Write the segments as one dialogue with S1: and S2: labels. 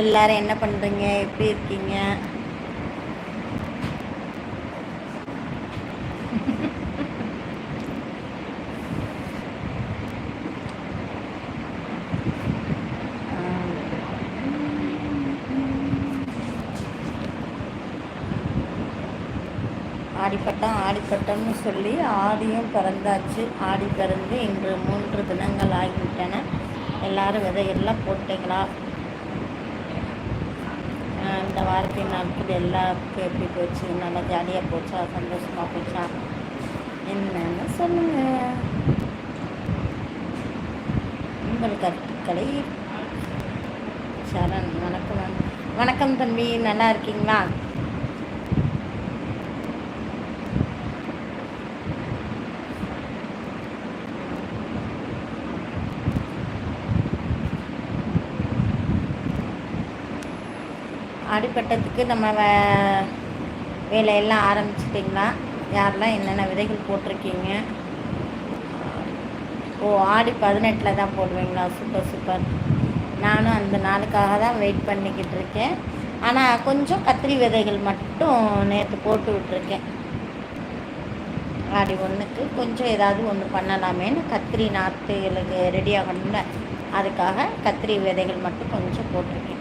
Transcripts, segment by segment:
S1: எல்லாரும் என்ன பண்ணுறீங்க எப்படி இருக்கீங்க? ஆடிப்பட்டம் ஆடிப்பட்டம்னு சொல்லி ஆடியும் பிறந்தாச்சு. ஆடி பிறந்து இன்று மூன்று தினங்கள் ஆகிவிட்டன. எல்லாரும் விதையெல்லாம் போட்டீங்களா? இந்த வாரத்தின் நாட்கள் எல்லாருக்கும் எப்படி போச்சு? நல்லா ஜாலியாக போச்சா? சந்தோஷமாக போச்சா? என்னன்னு சொல்லுங்கள் உங்கள் கருத்துக்களை சரண் வணக்கம். வணக்கம் தம்பி நல்லா இருக்கீங்களா? அடிப்பட்டதுக்கு நம்ம வே வேலையெல்லாம் ஆரம்பிச்சிட்டிங்களா? யாரெல்லாம் என்னென்ன விதைகள் போட்டிருக்கீங்க? ஓ ஆடி பதினெட்டில் தான் போடுவீங்களா? Super super. நானும் அந்த நாளுக்காக தான் வெயிட் பண்ணிக்கிட்டு இருக்கேன். ஆனால் கொஞ்சம் கத்திரி விதைகள் மட்டும் நேற்று போட்டு விட்டுருக்கேன். ஆடி ஒன்றுக்கு கொஞ்சம் ஏதாவது ஒன்று பண்ணலாமேன்னு கத்திரி நாற்றுகளுக்கு ரெடி ஆகணும்ல. அதுக்காக கத்திரி விதைகள் மட்டும் கொஞ்சம் போட்டிருக்கேன்.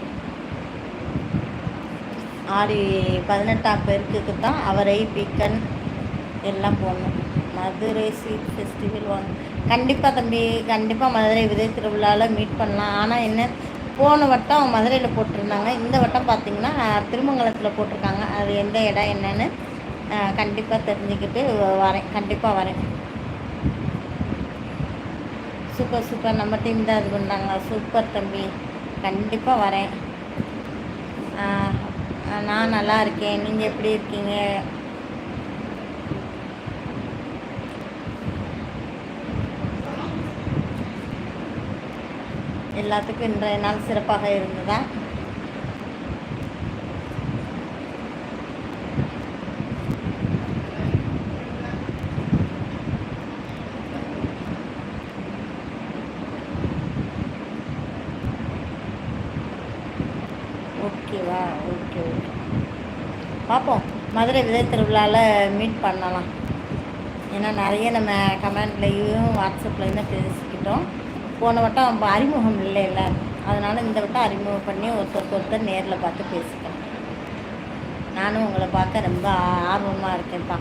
S1: ஆடி பதினெட்டாம் பெருக்குக்கு தான் அவரை பீக்கன் எல்லாம் போடணும். மதுரை சீட் ஃபெஸ்டிவல் வாங்க. கண்டிப்பாக தம்பி கண்டிப்பாக மதுரை விதை திருவிழாவில் மீட் பண்ணலாம். ஆனால் என்ன போன வட்டம் மதுரையில் போட்டிருந்தாங்க. இந்த வட்டம் பார்த்திங்கன்னா திருமங்கலத்தில் போட்டிருக்காங்க. அது எந்த இடம் என்னன்னு கண்டிப்பாக தெரிஞ்சுக்கிட்டு வரேன். கண்டிப்பாக வரேன். சூப்பர் சூப்பர் நம்ம டீம் தான் இது பண்ணாங்க சூப்பர் தம்பி. கண்டிப்பாக வரேன். நான் நல்லா இருக்கேன். நீங்கள் எப்படி இருக்கீங்க? எல்லாத்துக்கும் இன்றைய நாள் சிறப்பாக இருந்ததா ஓகேவா ஓகே ஓகே பார்ப்போம் மதுரை விதை திருவிழாவில் மீட் பண்ணலாம். ஏன்னா நிறைய நம்ம கமெண்ட்லேயும் வாட்ஸ்அப்லேயும் தான் பேசிக்கிட்டோம். போன வட்டம் அறிமுகம் அறிமுகம் இல்லை அதனால் இந்த வட்டம் அறிமுகம் பண்ணி ஒருத்தருக்கு ஒருத்தர் நேரில் பார்த்து பேசிக்கலாம். நானும் உங்களை பார்க்க ரொம்ப ஆர்வமாக இருக்கேன்ப்பா.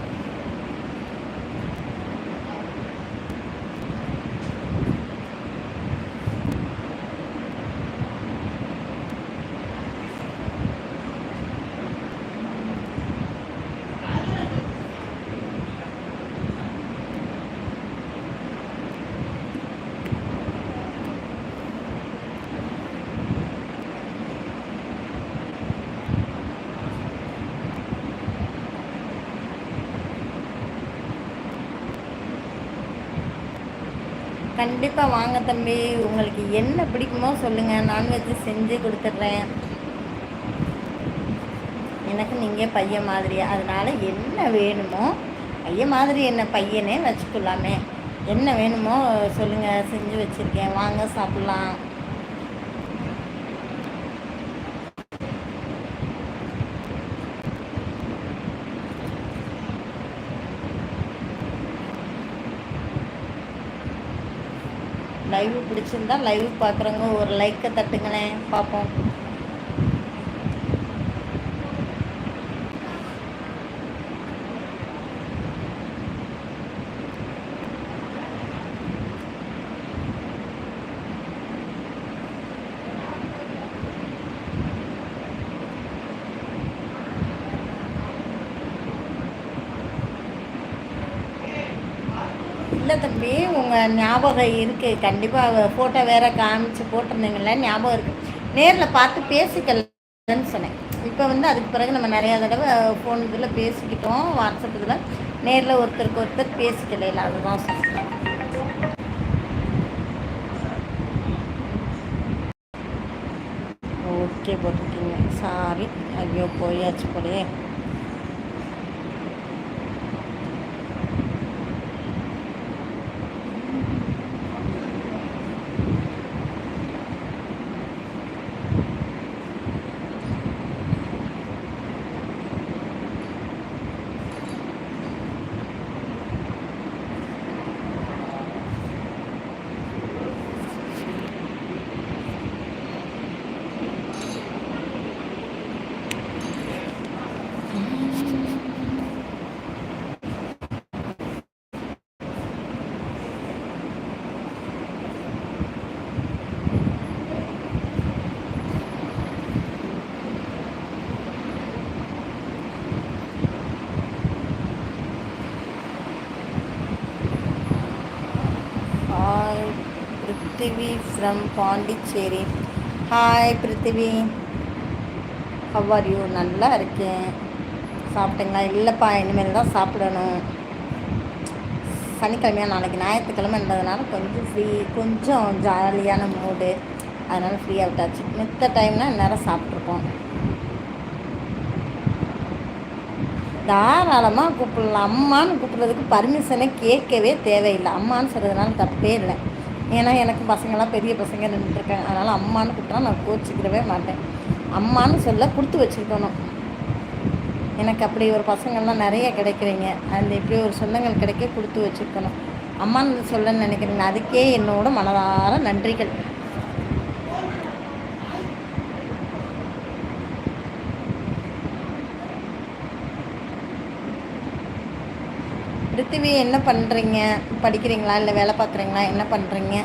S1: கண்டிப்பாக வாங்க தம்பி. உங்களுக்கு என்ன பிடிக்குமோ சொல்லுங்கள் நான்வெஜ் செஞ்சு கொடுத்துட்றேன். எனக்கு நீங்கள் பையன் மாதிரி. அதனால் என்ன வேணுமோ பையன் மாதிரி என்ன பையனே வச்சுக்கலாமே. என்ன வேணுமோ சொல்லுங்கள் செஞ்சு வச்சுருக்கேன். வாங்க சாப்பிட்லாம். லைவ் பிடிச்சிருந்தா லைவ் பார்க்குறவங்க ஒரு லைக்கை தட்டுங்களேன். பார்ப்போம் இல்லை தம்பி உங்கள் ஞாபகம் இருக்குது கண்டிப்பாக ஃபோட்டோ வேற காமிச்சு போட்டிருந்தீங்கல்ல ஞாபகம் இருக்குது நேரில் பார்த்து பேசிக்கலன்னு சொன்னேன். இப்போ வந்து அதுக்கு பிறகு நம்ம நிறையா தடவை ஃபோன் இதில் பேசிக்கிட்டோம் வாட்ஸ்அப் இதில். நேரில் ஒருத்தருக்கு ஒருத்தர் பேசிக்கல இல்லை அதுதான் சொன்னேன் ஓகே போட்டிருக்கீங்க. சாரி ஐயோ போயாச்சு போலயே Prithvi from Pondicherry hi Prithvi how you நல்லா இருக்கேன். சாப்பிட்டீங்களா? இல்லைப்பா இனிமேல் தான் சாப்பிடணும். சனிக்கிழமையா நாளைக்கு ஞாயிற்றுக்கிழமைன்றதுனால கொஞ்சம் ஃப்ரீ கொஞ்சம் ஜாலியான மூடு அதனால் ஃப்ரீ ஆகிட்டாச்சு மித்த டைம்னால் இந்நேரம் சாப்பிட்ருப்போம். தாராளமாக கூப்பிடலாம். அம்மான்னு கூப்பிட்றதுக்கு பர்மிஷனே கேட்கவே தேவையில்லை. அம்மான்னு சொல்கிறதுனால தப்பே இல்லை. ஏன்னா எனக்கு பசங்கள்லாம் பெரிய பசங்க நின்றுருக்காங்க அதனால் அம்மான்னு கூப்பிட்டா நான் கோச்சிக்கிடவே மாட்டேன். அம்மான்னு சொல்ல கொடுத்து வச்சுருக்கணும் எனக்கு அப்படி ஒரு பசங்கள்லாம் நிறைய கிடைக்கிறீங்க. அந்த இப்படி ஒரு சொந்தங்கள் கிடைக்க கொடுத்து வச்சுருக்கணும் அம்மான்னு சொல்லன்னு நினைக்கிறீங்க. அதுக்கே என்னோட மனதார நன்றிகள். ரித்துவி என்ன பண்ணுறீங்க படிக்கிறீங்களா? இல்லை வேலை பார்க்குறீங்களா? என்ன பண்ணுறீங்க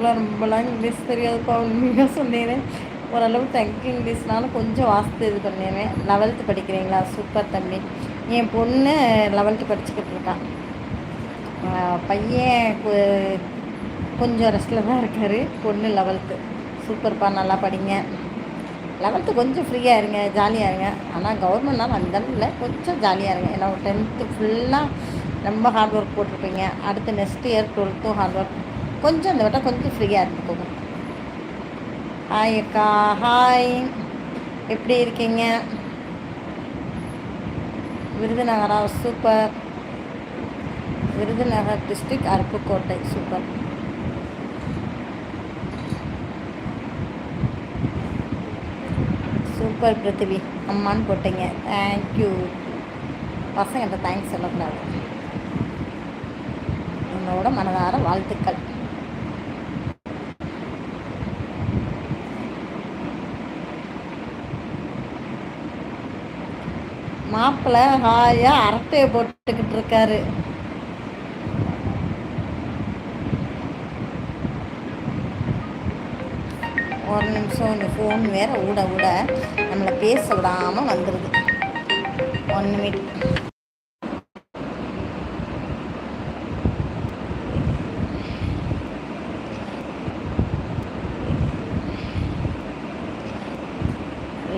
S1: அந்த ரொம்பலாம் இங்கிலீஷ் தெரியாதுப்பா உண்மையாக சொன்னேன் ஓரளவு தங்கி இங்கிலீஷ்னாலும் கொஞ்சம் வாசித்து இது பண்ணிடுவேன் லெவல்த்து படிக்கிறீங்களா? சூப்பர் தம்பி. என் பொண்ணு லெவல்த்து படிச்சுக்கிட்டு இருக்கான் பையன் கொஞ்சம் ரெஸ்ட்டில் தான் இருக்கார். பொண்ணு லெவல்த்து சூப்பர்ப்பா நல்லா படிங்க. லெவல்த்து கொஞ்சம் ஃப்ரீயாக இருங்க ஜாலியாக இருங்க. ஆனால் கவர்மெண்ட்னால் அந்த இல்லை. கொஞ்சம் ஜாலியாக இருங்க. ஏன்னா டென்த்து ஃபுல்லாக ரொம்ப ஹார்ட் ஒர்க் போட்டிருப்பீங்க. அடுத்து நெக்ஸ்ட் இயர் டுவெல்த்தும் ஹார்ட் ஒர்க் கொஞ்சம் இந்த வட்டம் கொஞ்சம் ஃப்ரீயாக இருந்துக்கோங்க. ஹாய் அக்கா ஹாய் எப்படி இருக்கீங்க? விருதுநகரா super Virudhunagar district Aruppukottai super super Prithvi அம்மான்னு போட்டீங்க. தேங்க்யூ பசங்கிட்ட தேங்க்ஸ் சொல்லக்கூடாது. என்னோட மனதார வாழ்த்துக்கள். மாப்பிள்ளை ஹாயாக அரட்டையை போட்டுக்கிட்டு இருக்காரு. ஒரு நிமிஷம் இந்த ஃபோன் வேற ஊட ஊட. நம்மளை பேச விடாமல் வந்துடுது ஒன் மினிட்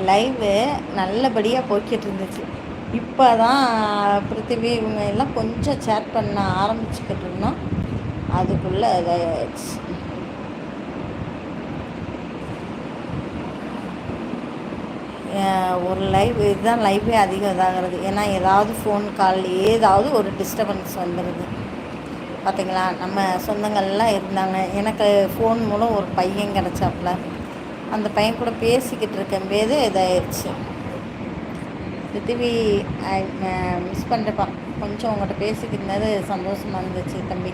S1: லைவு நல்லபடியாக போய்கிட்டு இருந்துச்சு. இப்போ தான் பிருத்திவி இவங்க எல்லாம் கொஞ்சம் சேட் பண்ண ஆரம்பிச்சுக்கிட்டு இருந்தோம். அதுக்குள்ளே இதாகிடுச்சு ஒரு லைவ் இதுதான் லைவே அதிகம் இதாகிறது. ஏன்னா ஏதாவது ஃபோன் கால் ஏதாவது ஒரு டிஸ்டர்பன்ஸ் வந்துடுது பார்த்தீங்களா நம்ம சொந்தங்கள்லாம் இருந்தாங்க. எனக்கு ஃபோன் மூலம் ஒரு பையன் கிடச்சாப்புல. அந்த பையன் கூட பேசிக்கிட்டு இருக்கும்போது இதாயிடுச்சு பிருத்திவி மிஸ் பண்ணுறப்பா கொஞ்சம் உங்கள்கிட்ட பேசிக்கிட்டது சந்தோஷமாக இருந்துச்சு தம்பி.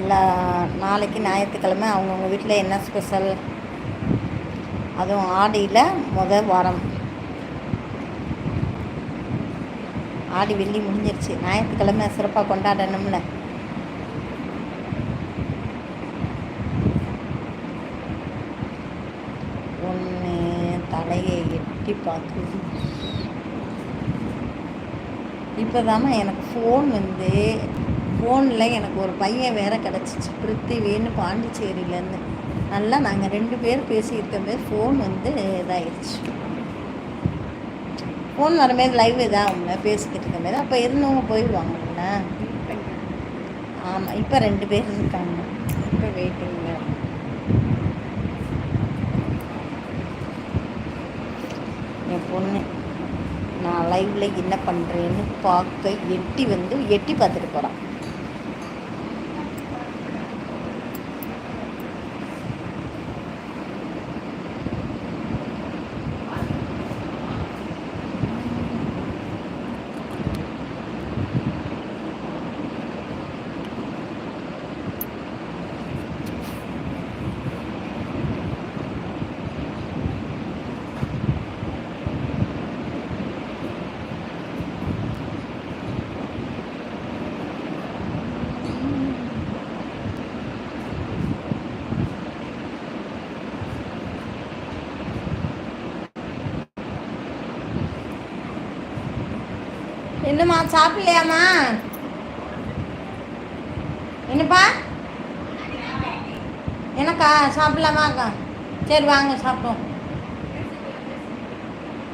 S1: எல்லா நாளைக்கு ஞாயிற்றுக்கிழமை அவங்கவுங்க வீட்டில் என்ன ஸ்பெஷல் அதுவும் ஆடியில் முதல் வாரம். ஆடி வெள்ளி முடிஞ்சிருச்சு. ஞாயிற்றுக்கிழமை சிறப்பாக கொண்டாடணும்ல. ஒன்று தலையை எட்டி பார்க்குது இப்போ எனக்கு ஃபோன் வந்து ஃபோனில் எனக்கு ஒரு பையன் வேறு கிடச்சிச்சு பிருத்திவின்னு பாண்டிச்சேரியிலேருந்து. நல்லா நாங்கள் ரெண்டு பேர் பேசிக்கிட்டு போது ஃபோன் வந்து இதாகிடுச்சு ஃபோன் வரமாரி லைவ் இதாகும்ல பேசிக்கிட்டு இருக்க மாதிரி. அப்போ இருந்தவங்க போயிடுவாங்கல்ல ஆமாம் இப்போ ரெண்டு பேர் இருக்காங்க. இப்போ வெயிட்டிங் என் பொண்ணு நான் லைவில் என்ன பண்ணுறேன்னு பார்க்க எட்டி வந்து எட்டி பார்த்துட்டு போகிறான் என்னம்மா சாப்பிடலையாம்மா? என்னப்பா? எனக்கா சாப்பிடலாமாக்கா சரி வாங்க சாப்பிட்டோம்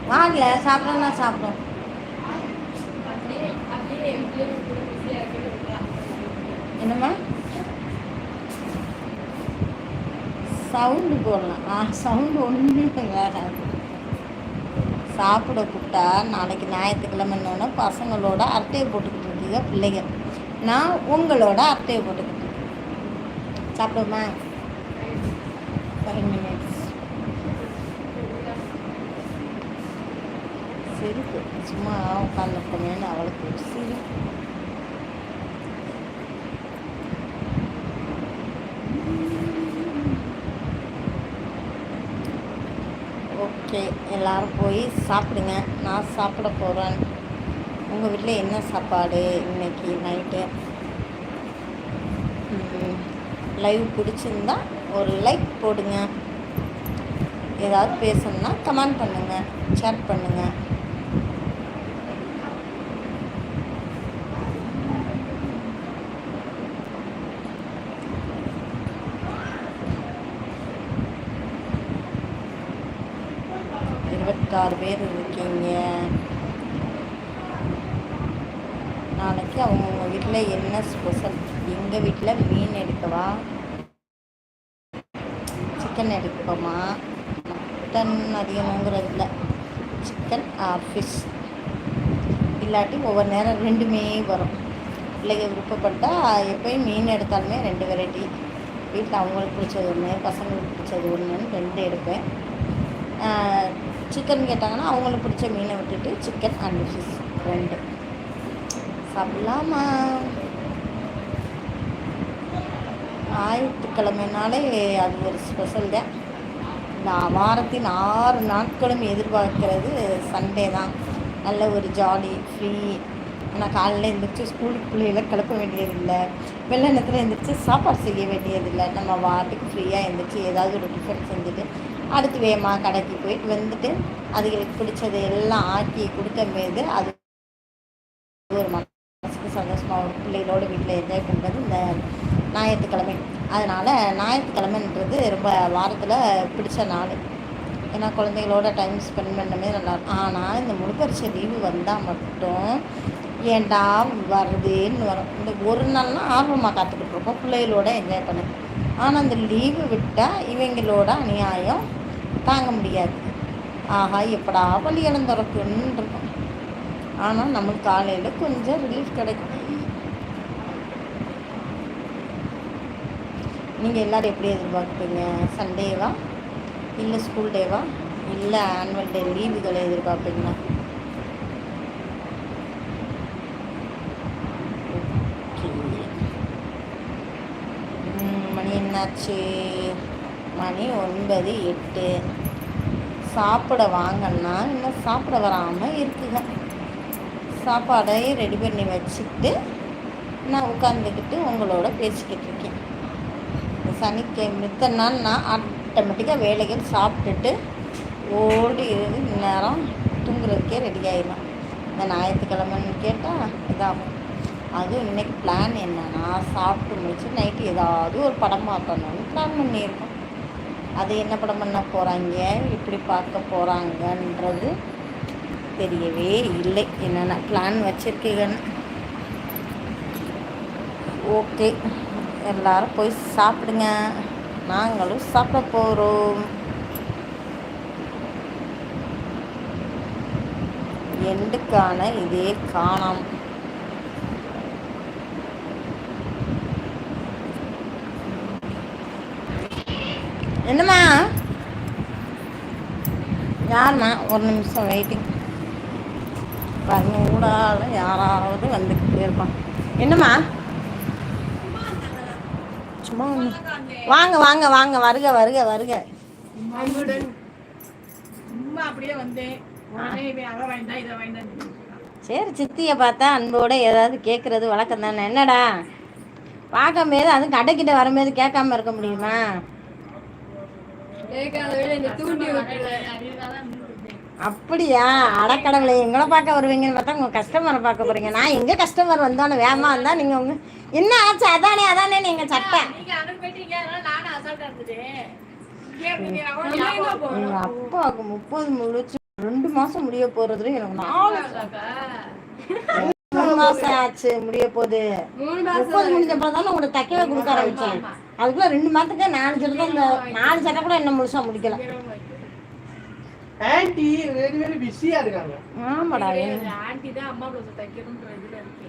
S1: வாங்கல சாப்பிடணும்னா சாப்பிட்டோம் என்னம்மா? சவுண்டு போடலாம். ஆ சவுண்டு ஒன்றும் வேறாது சாப்பிட கூப்பிட்டா நாளைக்கு ஞாயிற்றுக்கிழமைன்னொன்னே பசங்களோட அட்டையை போட்டுக்கிட்டு இருக்கீங்க பிள்ளைங்க. நான் உங்களோட அட்டையை போட்டுக்கிட்டு இருக்கேன். சாப்பிடுமா ஃபைவ் மினிட்ஸ் சிரிப்பு. சும்மா உட்காந்துருக்கோமேனு அவளுக்கு சிரிப்பு. ஓகே எல்லோரும் போய் சாப்பிடுங்க. நான் சாப்பிட போகிறேன் உங்கள் வீட்டில் என்ன சாப்பாடு இன்றைக்கி நைட்டு? லைவ் பிடிச்சிருந்தா ஒரு லைக் போடுங்க. ஏதாவது பேசணும்னா கமெண்ட் பண்ணுங்கள் சேட் பண்ணுங்கள் இருபத்தாறு பேர் இருக்கீங்க. நாளைக்கு அவங்கவுங்க வீட்டில் என்ன ஸ்பெஷல் எங்கள் வீட்டில் மீன் எடுக்கவா? சிக்கன் எடுப்போமா? மட்டன் அதிகமாங்கிறது இல்லை சிக்கன் ஃபிஷ் இல்லாட்டி ஒவ்வொரு நேரம் ரெண்டுமே வரும். பிள்ளைங்க விருப்பப்பட்டால் எப்போயும் மீன் எடுத்தாலுமே ரெண்டு வெரைட்டி வீட்டில் அவங்களுக்கு பிடிச்சது ஒன்று பசங்களுக்கு பிடிச்சது ஒன்றுன்னு ரெண்டு எடுப்பேன். சிக்கன் கேட்டாங்கன்னா அவங்களுக்கு பிடிச்ச மீனை விட்டுட்டு சிக்கன் அண்ட் ஃபிஷ் ரெண்டு. சாப்பிடலாமா? ஞாயிற்றுக்கிழமைனாலே அது ஒரு ஸ்பெஷல் தான் இந்த வாரத்தின் ஆறு நாட்களும் எதிர்பார்க்கிறது சண்டே தான். நல்ல ஒரு ஜாலி ஃப்ரீ ஆனால் காலையில் எழுந்திரிச்சு ஸ்கூலுக்கு பிள்ளைகளை கிளப்ப வேண்டியதில்லை. வெள்ளை நேரத்தில் எழுந்திரிச்சு சாப்பாடு செய்ய வேண்டியதில்லை. நம்ம வாரத்துக்கு ஃப்ரீயாக எழுந்திரிச்சு ஏதாவது ஒரு டிஃபன் செஞ்சுட்டு அடுத்து வேகமாக கடைக்கு போயிட்டு வந்துட்டு அதுகளுக்கு பிடிச்சது எல்லாம் ஆக்கி கொடுக்கும்போது அது ஒரு மனசுக்கு சந்தோஷமாக ஒரு பிள்ளைகளோட வீட்டில் என்ஜாய் பண்ணுறது இந்த ஞாயிற்றுக்கிழமை. அதனால் ஞாயிற்றுக்கிழமைன்றது ரொம்ப வாரத்தில் பிடிச்ச நாள். ஏன்னா குழந்தைகளோட டைம் ஸ்பெண்ட் பண்ணமே நல்லா இருக்கும். ஆனால் இந்த முழுப்பரிசை லீவு வந்தால் மட்டும் ஏண்டா வருதுன்னு வரும். இந்த ஒரு நாள்லாம் ஆர்வமாக காத்துக்கிட்டு இருப்போம். பிள்ளைகளோட என்ஜாய் பண்ண. ஆனால் அந்த லீவு விட்டால் இவங்களோட அநியாயம் தாங்க முடியாது. ஆஹா எப்படா பள்ளி இழந்திறக்குன்னு இருக்கும் ஆனால் நம்மளுக்கு காலையில் கொஞ்சம் ரிலீஃப் கிடைக்கும். நீங்கள் எல்லோரும் எப்படி எதிர்பார்ப்பீங்க? சண்டேவா இல்லை ஸ்கூல் டேவா இல்லை ஆனுவல் டே லீவுகளை எதிர்பார்ப்பீங்களா? மணி என்னாச்சு? மணி ஒன்பது எட்டு. சாப்பிட வாங்கன்னா இன்னும் சாப்பிட வராமல் இருக்குங்க. சாப்பாடையும் ரெடி பண்ணி வச்சுட்டு நான் உட்காந்துக்கிட்டு உங்களோட பேசிக்கிட்டு இருக்கேன். சனிக்கிழமை மித்த நாள் நான் ஆட்டோமேட்டிக்காக வேலைகள் சாப்பிட்டுட்டு ஓடி இருந்து நேரம் தூங்குறதுக்கே ரெடி ஆகிடும் இந்த ஞாயிற்றுக்கிழமைன்னு கேட்டால் இதாகும். அதுவும் இன்றைக்கி பிளான் என்னென்னா சாப்பிட்டு முடிச்சு நைட்டு ஏதாவது ஒரு படம் பார்க்கணும்னு பிளான் பண்ணியிருக்கோம். அது என்ன படம் பண்ண போகிறாங்க எப்படி பார்க்க போகிறாங்கன்றது தெரியவே இல்லை. என்னென்ன பிளான் வச்சுருக்கீங்கன்னு ஓகே எல்லாரும் போய் சாப்பிடுங்க. நாங்களும் சாப்பிட போகிறோம் எண்டுக்கான இதே காணாம். என்னம்மா? யாரும்மா? ஒரு நிமிஷம் வெயிட்டிங் பாருங்க ஊடால யாராவது வந்துக்கிட்டே இருப்பான் என்னம்மா? சும்மா. வாங்க வாங்க வாங்க வருக வருக வருக. சரி சித்தியை பார்த்தா அன்போட ஏதாவது கேட்குறது வழக்கம் தானே. என்னடா? பார்க்கும்போது அதுவும் கடைக்கிட்ட வரும்போது கேட்காம இருக்க முடியுமா
S2: கேட்காத வேலை இந்த தூண்டி விட்டுருவேன்
S1: அப்படியா? அடக்கடவுளை எங்களை பார்க்க வருவீங்கன்னு பார்த்தா உங்கள் கஸ்டமரை பார்க்க போறீங்க. நான் எங்கே கஸ்டமர் வந்தோன்னு வேகமாக இருந்தால் நீங்கள் உங்க என்ன ஆச்சு? அதானே அதானே நீங்கள் சட்டை. எங்கள் அப்பாவுக்கு முப்பது முடிச்சு ரெண்டு மாதம் முடிய போகிறதுல எனக்கு நாலு. மூணு மாதம் ஆச்சு முடிய முப்பது முடிஞ்ச அப்புறம் தானே உங்களுக்கு தைக்கவே கொடுக்க ஆரம்பிச்சேன். அதுக்குள்ள ரெண்டு மாதத்துக்கு நாலு சட்டை தான் இந்த நாலு சட்டை கூட என்ன முழுசாக முடிக்கல.
S3: ஆன்டி ரெண்டு பேரும் பிஸியா இருக்காங்க.
S1: ஆமாடா.
S2: ஆன்டி தான் அம்மா பிளவுஸ் தைக்கணும்ன்ற இதுல இருக்கு.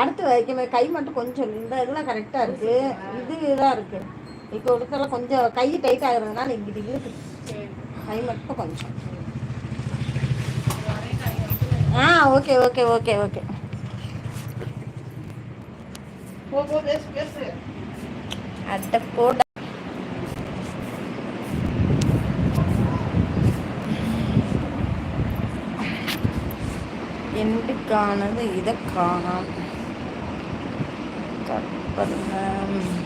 S1: அடுத்து வைக்கும் கை மட்டும் கொஞ்சம் இந்த இதெல்லாம் கரெக்டாக இருக்குது இது இதாக இருக்குது இப்போ இடத்துல கொஞ்சம் கை டைட் ஆகுறதுனால இங்கிட்டு இருக்கு. கை மட்டும் கொஞ்சம். ஆ ஓகே ஓகே ஓகே ஓகே. அட்ட போட. எண்டு காணது இதை காணாம். கட் பண்ண